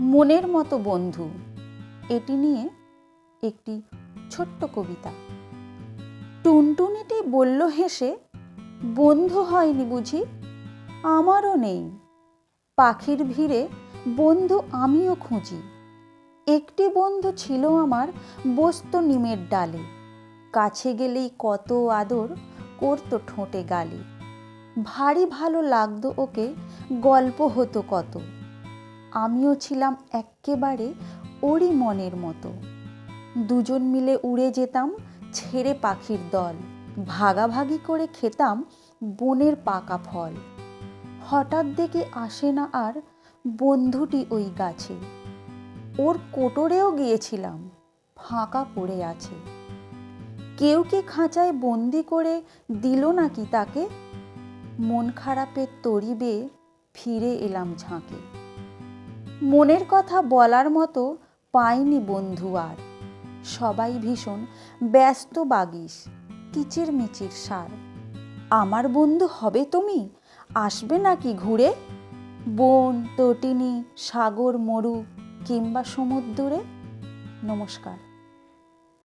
মনের মতো বন্ধু, এটি নিয়ে একটি ছোট্ট কবিতা। টুনটুনিটি বলল হেসে, বন্ধু হয়নি বুঝি, আমারও নেই। পাখির ভিড়ে বন্ধু আমিও খুঁজি। একটি বন্ধু ছিল আমার বসত নিমের ডালে। কাছে গেলেই কত আদর করতো ঠোঁটে গালে। ভারী ভালো লাগতো ওকে, গল্প হতো কত। আমিও ছিলাম এক্কেবারে ওরই মনের মতো। দুজন মিলে উড়ে যেতাম ছেড়ে পাখির দল, ভাগাভাগি করে খেতাম বনের পাকা ফল। হঠাৎ দেখে আসে না আর বন্ধুটি ওই গাছে। ওর কোটরেও গিয়েছিলাম, ফাঁকা পড়ে আছে। কেউ কি খাঁচায় বন্দি করে দিল নাকি তাকে? মন খারাপের তরিবে ফিরে এলাম ঝাঁকে। মনের কথা বলার মতো পাইনি বন্ধু আর। সবাই ভীষণ ব্যস্ত বাগিস, কিচির মিচির সার। আমার বন্ধু হবে তুমি? আসবে নাকি ঘুরে? বন, তটিনী, সাগর, মরু কিংবা সমুদ্রে? নমস্কার।